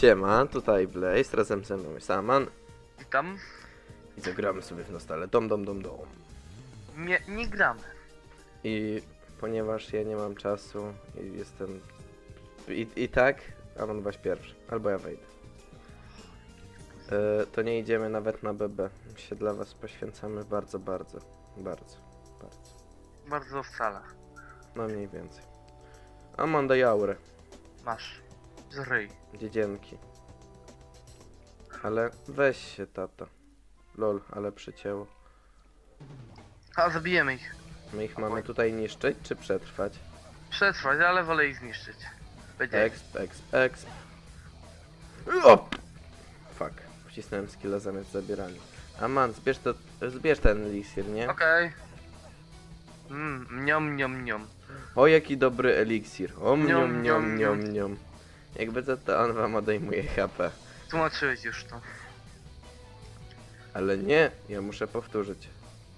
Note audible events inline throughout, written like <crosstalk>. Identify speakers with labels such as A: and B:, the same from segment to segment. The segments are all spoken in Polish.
A: Siema, tutaj Blaze, razem ze mną jest Aman
B: Witam.
A: i zagramy sobie w Nostale dom dom dom dom.
B: Nie, nie gramy.
A: I ponieważ ja nie mam czasu i jestem... I, i tak, Aman weź pierwszy, albo ja wejdę. E, to nie idziemy nawet na BB, się dla was poświęcamy bardzo, bardzo, bardzo, bardzo.
B: Bardzo wcale.
A: No mniej więcej. Aman daj aurę,
B: Masz. Zryj.
A: dziedzienki. Ale weź się tata. Lol, ale przycięło.
B: A, zabijemy ich.
A: My ich mamy tutaj niszczyć czy przetrwać?
B: Przetrwać, ale wolę ich zniszczyć. Będzie.
A: Exp, exp, exp. Op! Fuck. Wcisnąłem skilla zamiast zabierania. Aman, zbierz, to, zbierz ten eliksir, nie?
B: Okej. Mmm, mniom, mniom, mniom.
A: O, jaki dobry eliksir. O, mniom,
B: Niom, niom.
A: Jakby za to on wam odejmuje HP.
B: Tłumaczyłeś już to.
A: Ale nie, ja muszę powtórzyć.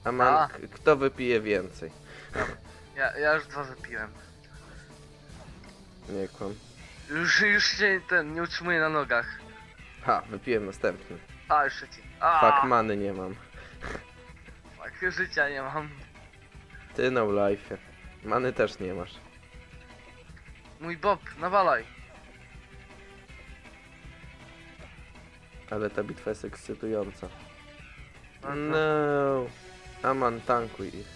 A: Aman,
B: A.
A: k- kto wypije więcej?
B: Ja, ja już dwa wypiłem.
A: Nie kłam.
B: Już, już się ten, nie utrzymuję na nogach.
A: Ha, wypiłem następny.
B: A, już trzeci. A,
A: Fuck, many nie mam.
B: fuck, życia nie mam.
A: Ty no life. Many też nie masz.
B: Mój Bob, nawalaj.
A: Ale ta bitwa jest ekscytująca.
B: No
A: No. Aman, tankuj ich.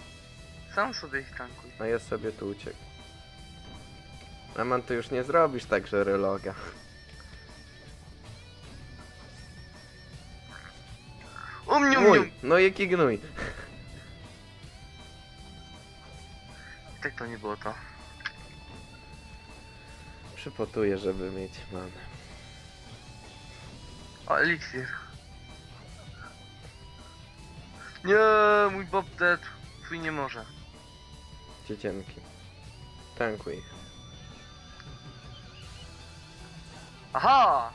B: Sam sobie ich tankuj.
A: A ja sobie tu uciekł. Aman, ty już nie zrobisz tak, że reloga.
B: O mniom,
A: Mój,
B: mniom.
A: no jaki gnój.
B: Tak to nie było to.
A: Przypotuję, żeby mieć manę.
B: O, eliksir. Nie, mój Bob dead. Twój nie może.
A: Dziecienki. Tankuj ich.
B: Aha!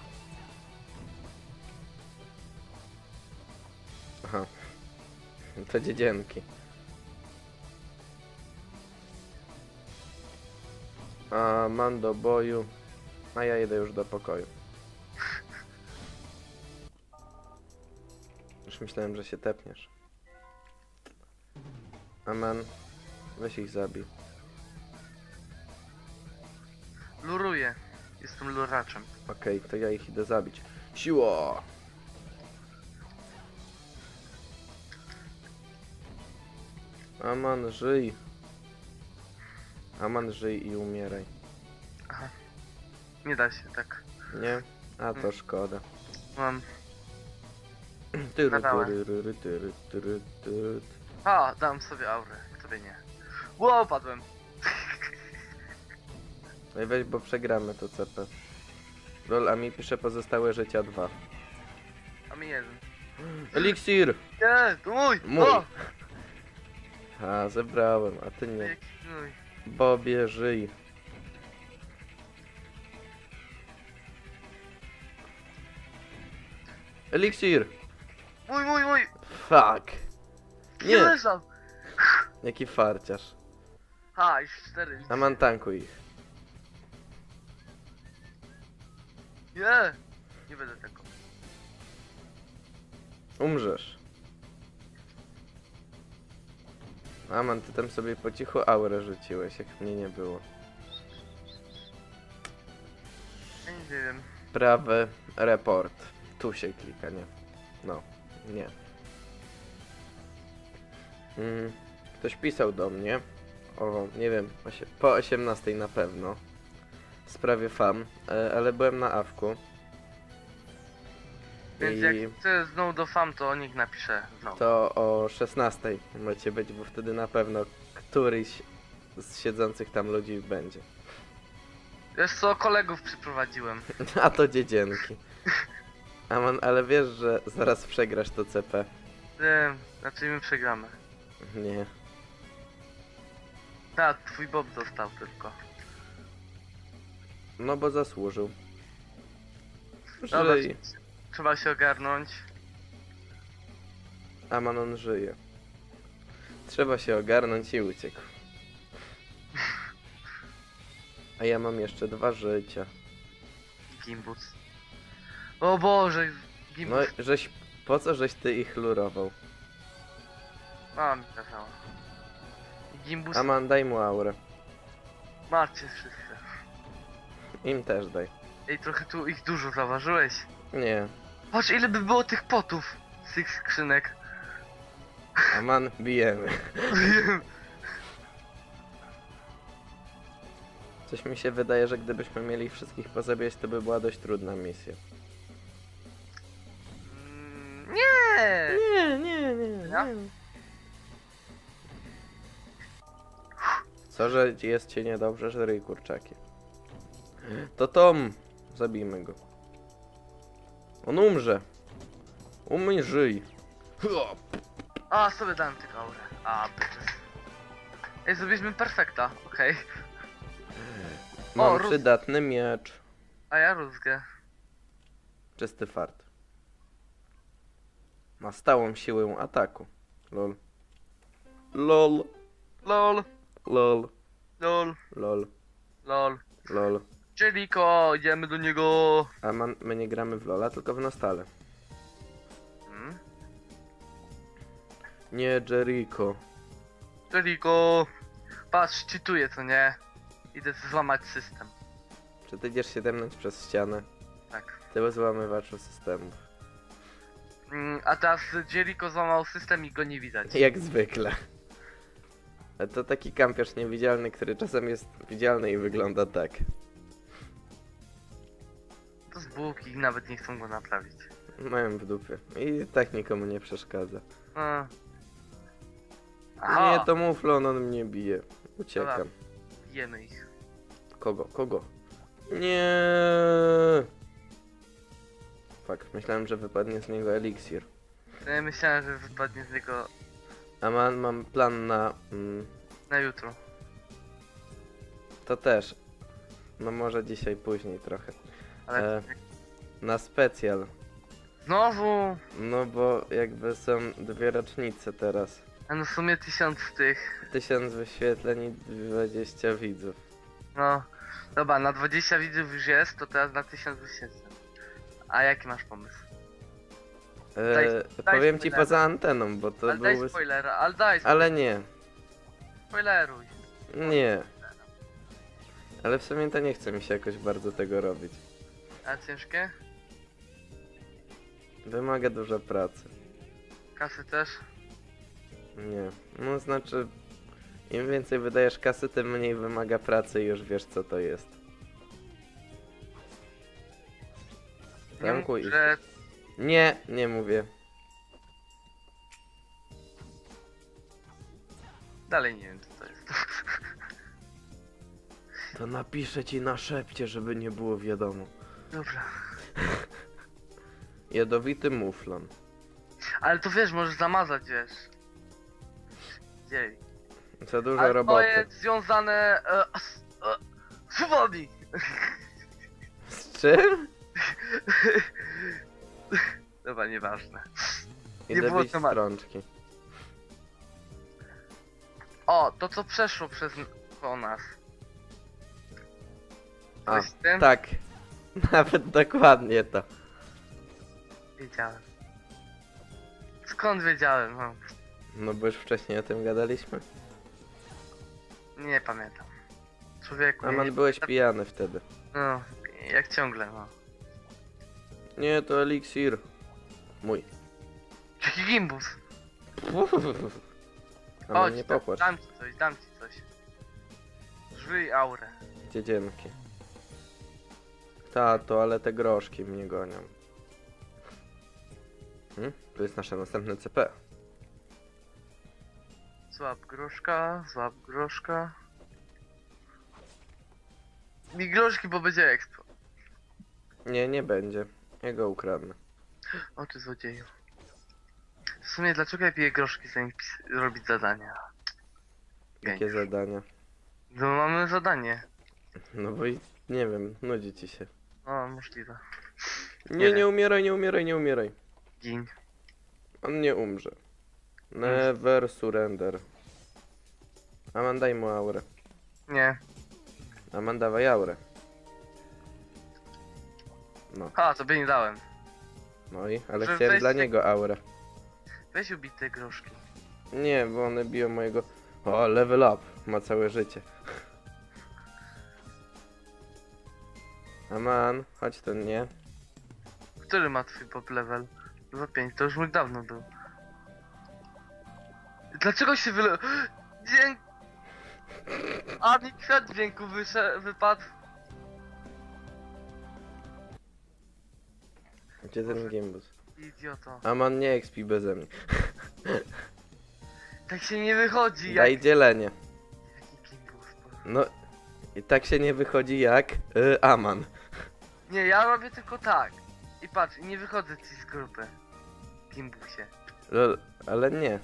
A: Aha. To dziedzienki. A man do boju. A ja idę już do pokoju. Już myślałem, że się tepniesz. Aman, weź ich zabij.
B: Luruję. Jestem luraczem.
A: Okej, to ja ich idę zabić. Siła! Aman, żyj. Aman, żyj i umieraj.
B: Nie da się tak.
A: Nie? A to szkoda.
B: Mam.
A: Tyry,
B: Zadałem.
A: tyry, tyry, tyry, tyry.
B: A, dam sobie aurę. Który nie. Ło, padłem.
A: No i weź, bo przegramy to CP. Lol, a mi pisze pozostałe życia dwa.
B: A mi jeden.
A: Eliksir!
B: Nie, to mój!
A: Mój.
B: O!
A: A, zebrałem, a ty nie.
B: Jaki mój.
A: Bobie, żyj. Eliksir!
B: Mój, mój, mój!
A: Fuck!
B: Nie
A: Nie!
B: leżał!
A: Jaki farciarz.
B: Ha, już cztery.
A: Aman, tankuj ich.
B: Nie! Nie będę tego.
A: Umrzesz. Aman, ty tam sobie po cichu aurę rzuciłeś, jak mnie nie było.
B: Ja nie wiem.
A: Prawy report. Tu się klika, nie. No, nie. Mm, ktoś pisał do mnie. O, nie wiem, osie- po 18 na pewno. W sprawie fam, e, ale byłem na awku.
B: Więc
A: I
B: jak chcę znowu do fam, to niech napisze znowu.
A: to o 16 macie być, bo wtedy na pewno któryś z siedzących tam ludzi będzie.
B: Wiesz co, kolegów przyprowadziłem. <laughs>
A: A to dziedzienki. <laughs> Aman, ale wiesz, że zaraz przegrasz to CP.
B: Wiem, znaczy my przegramy.
A: Nie.
B: Tak, twój Bob dostał tylko.
A: No bo zasłużył.
B: Dobra,
A: Żyj.
B: trzeba się ogarnąć.
A: Aman on żyje. Trzeba się ogarnąć i uciekł. <laughs> A ja mam jeszcze dwa życia.
B: Gimbus. O Boże,
A: No
B: gimbus.
A: żeś, po co żeś ty ich lurował?
B: Mama mi kazała. Gimbus,
A: Aman, daj mu aurę.
B: macie wszyscy.
A: Im też daj.
B: Ej, trochę tu ich dużo zauważyłeś.
A: Nie.
B: Patrz ile by było tych potów z tych skrzynek.
A: Aman, bijemy. <laughs> Coś mi się wydaje, że gdybyśmy mieli ich wszystkich pozabijać, to by była dość trudna misja.
B: Nie,
A: nie. Co, że jest ci niedobrze, że ryj kurczaki. To Tom! Zabijmy go. On umrze. Umrzyj.
B: A, sobie dałem tylko aurę. A, bitches. Ej, zrobiliśmy perfekta, okej.
A: Mam
B: O,
A: przydatny miecz.
B: A ja rózgę.
A: Czysty fart. Ma stałą siłę ataku. Lol. Lol.
B: LOL,
A: Lol.
B: LOL,
A: Lol.
B: LOL.
A: Lol.
B: Jeliko, idziemy do niego.
A: A man, my nie gramy w Lola, tylko w Nostale.
B: Hmm?
A: Nie, Jericho.
B: Jeliko. Patrz, czytuję, co nie? Idę złamać system.
A: Czy ty idziesz się demnąć przez ścianę?
B: Tak.
A: Ty złamywaczu systemów.
B: Mm, a teraz Jericho złamał system i go nie widać.
A: Jak zwykle. To taki kampiarz niewidzialny, który czasem jest widzialny i wygląda tak.
B: To z bułki nawet nie chcą go naprawić.
A: Mają w dupie. I tak nikomu nie przeszkadza.
B: A.
A: Nie, to muflon, on mnie bije. Uciekam.
B: Jemy ich.
A: Kogo? Kogo? Nie. Fakt, myślałem, że wypadnie z niego eliksir.
B: To ja myślałem, że wypadnie z niego
A: A mam, mam plan na... Mm,
B: na jutro.
A: to też. No może dzisiaj, później trochę.
B: Ale
A: E. Na specjal.
B: znowu!
A: No bo jakby są dwie rocznice teraz.
B: A no w sumie tysiąc tych.
A: Tysiąc wyświetleń i 20 widzów.
B: No. Dobra, na 20 widzów już jest, to teraz na 1000 wyświetleń. A jaki masz pomysł?
A: E,
B: Daj- daj
A: powiem ci
B: spoilera.
A: poza anteną, bo to
B: ale daj
A: byłby...
B: spoilera, ale daj
A: Ale nie,
B: spoileruj.
A: nie. Ale w sumie to nie chce mi się jakoś bardzo tego robić.
B: A ciężkie?
A: Wymaga dużo pracy.
B: Kasy też?
A: Nie. No znaczy, im więcej wydajesz kasy, tym mniej wymaga pracy i już wiesz co to jest.
B: Nie mów,
A: Tankuj.
B: że
A: Nie, nie mówię.
B: dalej nie wiem co to jest. <laughs>
A: To napiszę ci na szepcie, żeby nie było wiadomo.
B: Dobra. <laughs>
A: Jadowity muflon.
B: Ale to wiesz, możesz zamazać, wiesz. Dzieli.
A: Za dużo
B: Ale to
A: roboty.
B: jest związane e, z, e, z wodami.
A: Z czym? <laughs>
B: Dobra, nieważne. Nie
A: Idę
B: było
A: bić
B: tematu.
A: strączki.
B: O, to co przeszło przez po nas.
A: A,
B: Coś z tym?
A: tak. <laughs> Nawet dokładnie to.
B: Wiedziałem. Skąd wiedziałem? No,
A: No bo już wcześniej o tym gadaliśmy.
B: nie pamiętam. Człowieku,
A: Aman, byłeś pijany wtedy.
B: no, jak ciągle, no.
A: Nie, to eliksir. Mój.
B: Jaki gimbus? <laughs>
A: Aman,
B: Chodź,
A: nie
B: da- dam ci coś, dam ci coś. Żryj aurę.
A: Gdzie dzięki? Tato, ale te groszki mnie gonią. Hmm? To jest nasze następne CP.
B: Złap groszka, złap groszka. Mi groszki, bo będzie expo.
A: Nie, nie będzie. Ja go ukradnę.
B: O ty złodzieju. W sumie dlaczego ja piję groszki pis- robić zadania?
A: Jakie zadania?
B: No mamy zadanie.
A: No bo i nie wiem, nudzi ci się.
B: No możliwe.
A: Nie,
B: Nie
A: nie umieraj, nie umieraj, nie umieraj.
B: Gin.
A: On nie umrze. Never surrender. Aman, daj mu aurę.
B: Nie.
A: Aman, dawaj aurę. No.
B: Ha, tobie nie dałem.
A: No i, ale
B: Że
A: chciałem
B: weź
A: dla
B: ty-
A: niego aurę.
B: Weź ubij te groszki.
A: Nie, bo one biją mojego... O, level up. Ma całe życie. <laughs> Aman, chodź tu, nie?
B: Który ma twój pop level? 2-5, to już mój dawno był. Dlaczego się wyle... <gasps> Dzięk... A mi kwiat dźwięku wysze... wypadł.
A: Gdzie ten gimbus?
B: Idioto.
A: Aman nie expi beze mnie. <laughs>
B: Tak się nie wychodzi jak...
A: Daj dzielenie.
B: Jaki gimbus, Boże.
A: No, i tak się nie wychodzi jak y, Aman.
B: Nie, ja robię tylko tak. I patrz, nie wychodzę ci z grupy. Gimbusie.
A: Lol, ale nie.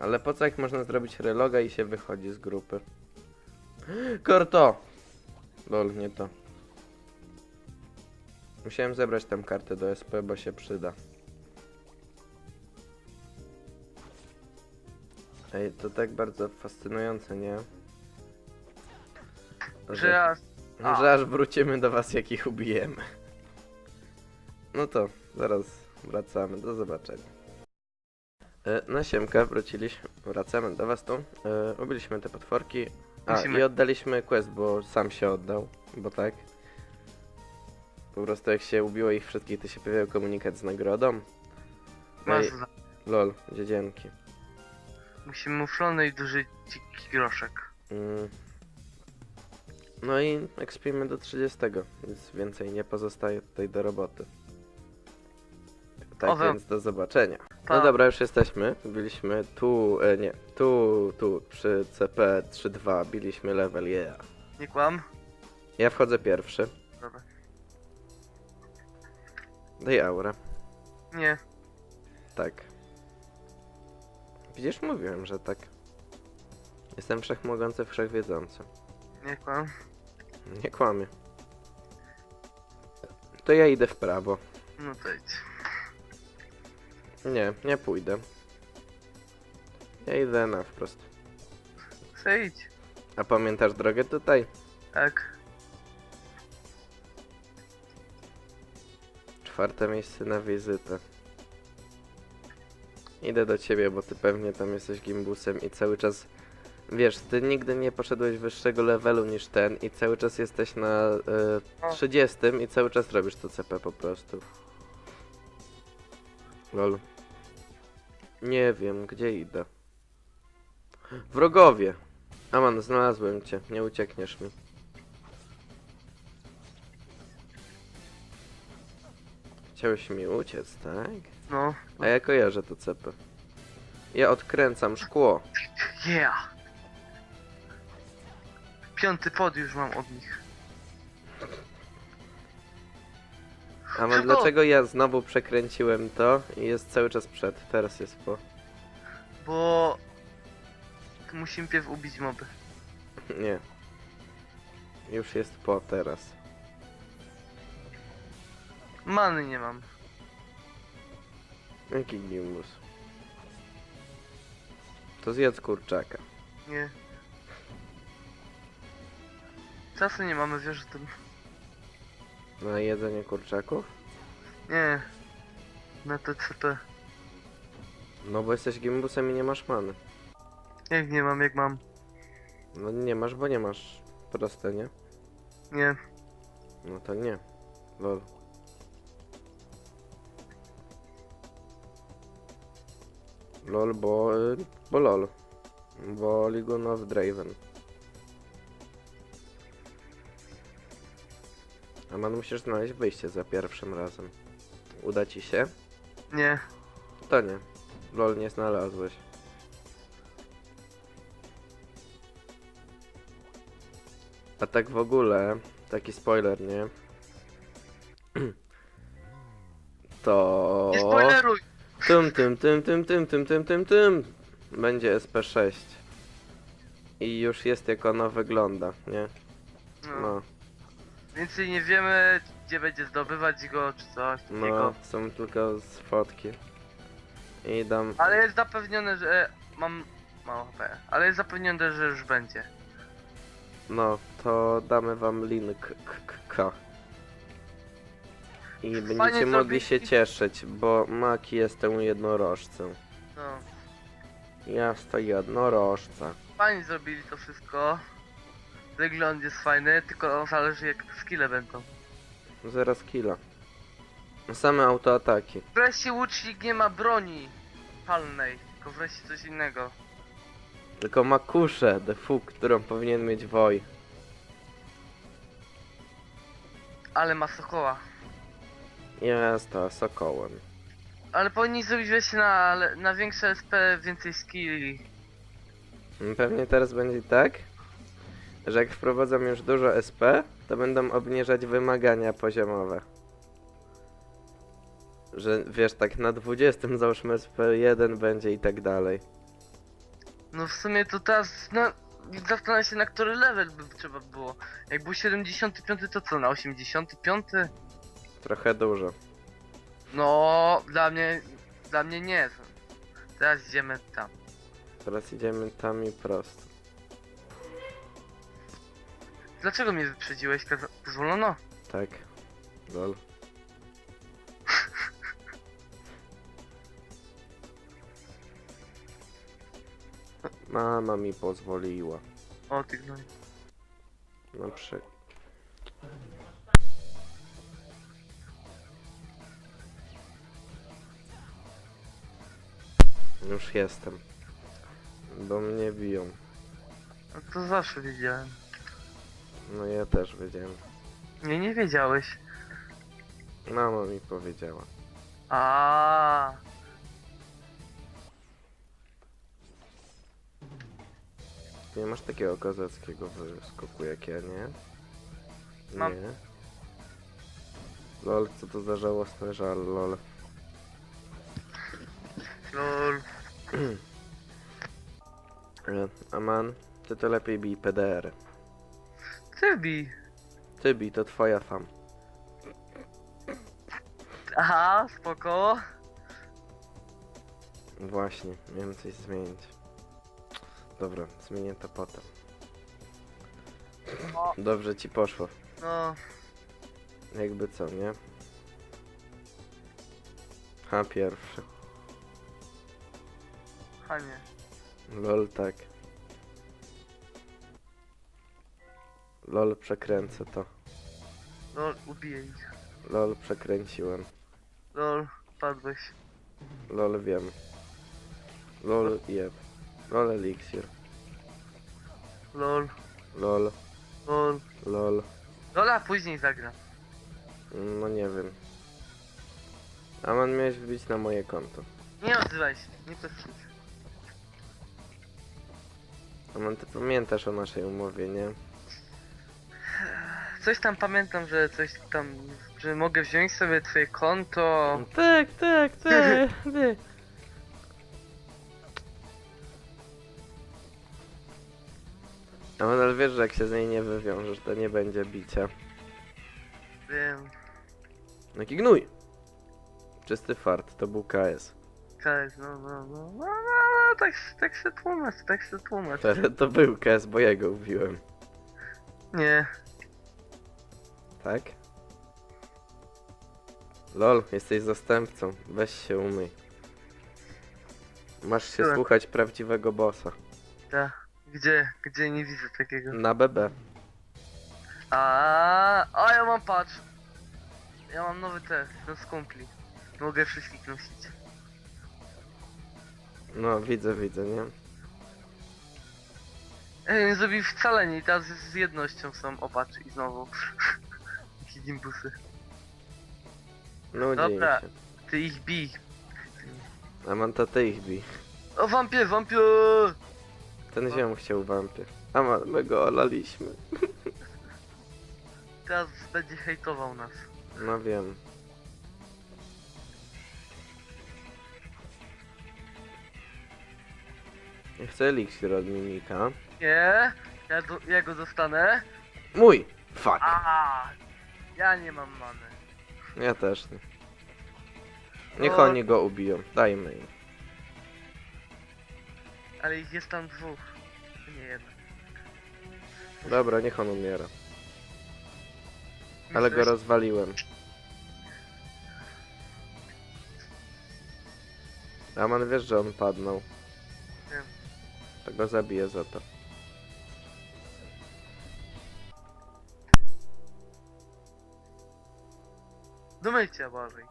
A: Ale po co jak można zrobić reloga i się wychodzi z grupy? <gasps> Korto! Lol, nie to. Musiałem zebrać tę kartę do SP, bo się przyda. Ej, to tak bardzo fascynujące, nie?
B: Że ja... A.
A: że aż wrócimy do was, jak ich ubijemy. No to, zaraz wracamy, do zobaczenia. E, na siemkę wróciliśmy, wracamy do was tu. E, ubiliśmy te potworki. A,
B: Musimy-
A: i oddaliśmy quest, bo sam się oddał, bo tak. Po prostu jak się ubiło ich wszystkich, to się pojawił komunikat z nagrodą. No i, lol, dziedzienki.
B: Musimy muflony i duży dziki groszek.
A: Mm. No i ekspimy do 30, nic więcej nie pozostaje tutaj do roboty. Tak więc do zobaczenia. No dobra, już jesteśmy. Byliśmy tu, e, nie, tu, tu, przy CP 3.2, biliśmy level, yeah.
B: Nie kłam?
A: Ja wchodzę pierwszy.
B: Dobra.
A: Daj aurę.
B: Nie.
A: Tak. Widzisz, mówiłem, że tak. Jestem wszechmogący, wszechwiedzący.
B: Nie kłam.
A: Nie kłamię. To ja idę w prawo.
B: No to idź.
A: Nie, nie pójdę. Ja idę na wprost.
B: Chcę idź.
A: A pamiętasz drogę tutaj?
B: Tak.
A: Czwarte miejsce na wizytę. Idę do ciebie, bo ty pewnie tam jesteś gimbusem i cały czas... Wiesz, ty nigdy nie poszedłeś wyższego levelu niż ten i cały czas jesteś na e,
B: O.
A: 30 i cały czas robisz to CP po prostu. Lol. Nie wiem, gdzie idę. Wrogowie! Aman, znalazłem cię, nie uciekniesz mi. Chciałeś mi uciec, tak?
B: No.
A: A ja kojarzę to CP. Ja odkręcam szkło.
B: Yeah. Piąty pod już mam od nich.
A: A mam dlaczego ja znowu przekręciłem to i jest cały czas przed, teraz jest po.
B: Bo... Musimy pierw ubić moby.
A: Nie. Już jest po teraz.
B: Many nie mam.
A: Jaki gimbus? To zjedz kurczaka.
B: Nie. Czasu nie mamy, wiesz o tym.
A: Na jedzenie kurczaków?
B: Nie. Na TCP.
A: No bo jesteś gimbusem i nie masz many.
B: Jak nie mam, jak mam.
A: No nie masz, bo nie masz proste, nie?
B: Nie.
A: No to nie. Lol. Lol, bo... y, bo lol. Bo Legion of Draven. A man musisz znaleźć wyjście za pierwszym razem. Uda ci się?
B: Nie.
A: To nie. Lol, nie znalazłeś. A tak w ogóle, taki spoiler, nie? <clears throat> To...
B: Nie spoileruj!
A: Tym, tym, tym, tym, tym, tym, tym, tym, tym. Będzie SP6. I już jest jak ono wygląda, nie?
B: No.
A: No,
B: Więcej nie wiemy, gdzie będzie zdobywać go, czy coś takiego.
A: no, są tylko z fotki. I dam...
B: Ale jest zapewnione, że mam mało HP. Ale jest zapewnione, że już będzie.
A: No, to damy wam link. k- k- k. I będziecie mogli się cieszyć, bo Maki jest tą jednorożcem.
B: No.
A: Jest to jednorożca.
B: Fajnie zrobili to wszystko. Wygląd jest fajny, tylko zależy jak skille będą.
A: Zero skilla. Same autoataki.
B: Wreszcie łucznik nie ma broni palnej, tylko wreszcie coś innego.
A: Tylko ma kuszę, the fuck, którą powinien mieć Woj.
B: Ale ma sokoła.
A: Jest to sokołem.
B: Ale powinni zrobić na, na większe SP więcej skilli.
A: Pewnie teraz będzie tak, że jak wprowadzą już dużo SP, to będą obniżać wymagania poziomowe. Że wiesz, tak na 20 <laughs> załóżmy SP1 będzie i tak dalej.
B: No w sumie to teraz, no zastanawiam się na który level by trzeba było. Jak był 75 to co, na 85?
A: Trochę dużo.
B: No dla mnie, dla mnie nie. Teraz idziemy tam.
A: Teraz idziemy tam i prosto.
B: Dlaczego mnie wyprzedziłeś? Kaza- Pozwolono?
A: Tak. Lol. <laughs> Mama mi pozwoliła.
B: O ty gnoj.
A: Na przykład. Już jestem. Bo mnie biją.
B: No to zawsze wiedziałem.
A: No ja też wiedziałem.
B: Nie, nie wiedziałeś.
A: Mama mi powiedziała.
B: A.
A: Nie masz takiego kozackiego wyskoku jak ja, nie?
B: Mam.
A: Nie. Lol, co to za żałosny żal, lol.
B: Lol. <clears throat>
A: Aman, ty to lepiej bij PDR.
B: Ty bi.
A: Ty bij, to twoja fam.
B: Aha, spoko.
A: Właśnie, miałem coś zmienić. Dobra, zmienię to potem.
B: O.
A: Dobrze ci poszło.
B: No,
A: Jakby co, nie? Ha, pierwszy. Lol, tak. Lol, przekręcę to.
B: Lol, ubiję ich.
A: Lol, przekręciłem.
B: Lol, padłeś.
A: Lol, wiem. Lol, jeb. Lol, eliksir.
B: Lol,
A: Lol,
B: lol.
A: lol.
B: Lola później zagra.
A: No nie wiem. Aman miałeś wbić na moje konto.
B: Nie odzywaj się, nie peskuj.
A: Aman, ty pamiętasz o naszej umowie, nie?
B: Coś tam pamiętam, że coś tam, że mogę wziąć sobie twoje konto.
A: Tak, tak, tak. tak. Aman, ale wiesz, że jak się z niej nie wywiążesz, to nie będzie bicia.
B: Wiem,
A: No gnój! Czysty fart, to był KS.
B: KS, no, no, no, no, no, no tak, tak się tłumacz, tak się tłumacz.
A: To, to był KS, bo ja go ubiłem.
B: Nie,
A: Tak? Lol, jesteś zastępcą. Weź się umyj. Masz się
B: Byłem.
A: słuchać prawdziwego bossa.
B: tak. Gdzie, gdzie nie widzę takiego.
A: Na BB.
B: A, a ja mam patrz. Ja mam nowy test, no z kumpli. Mogę wszystkich nosić.
A: No, widzę, widzę, nie?
B: Ej, nie zrobił wcale nie teraz z jednością są, opatrz i znowu. <laughs> Jakie gimbusy.
A: Nudzi
B: Dobra.
A: się.
B: Ty ich bij.
A: A mam to ty ich bij.
B: O wampie, wampie!
A: Ten ziom chciał wampie. A ma, my go olaliśmy. <laughs>
B: Teraz będzie hejtował nas.
A: No wiem. Nie chcę eliksir od mimika.
B: Nie, ja, do, ja go dostanę.
A: Mój! Fuck.
B: A, ja nie mam many.
A: Ja też nie. Niech
B: O.
A: oni go ubiją. Dajmy im.
B: Ale ich jest tam dwóch. Nie jedno.
A: Dobra, niech on umiera. Ale go rozwaliłem. Aman wiesz, że on padnął. To go zabiję za to.
B: Do mycia bardziej.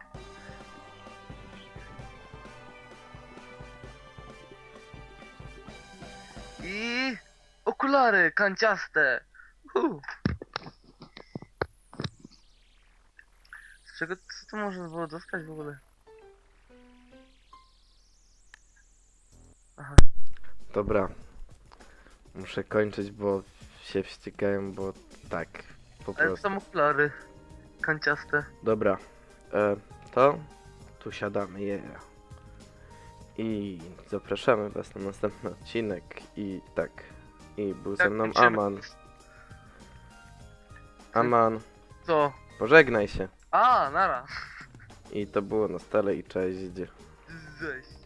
B: I okulary kanciaste. Z czego co to można było dostać w ogóle? Aha.
A: Dobra. Muszę kończyć, bo się wściekają, bo tak. Po
B: Ale
A: prostu.
B: są okulary kanciaste.
A: Dobra. E, to tu siadamy, yeah. I zapraszamy was na następny odcinek. I tak. I był ze
B: Tak,
A: mną
B: kończymy.
A: Aman. Aman,
B: Co?
A: pożegnaj się.
B: A, nara.
A: I to było na stole i cześć.
B: Cześć.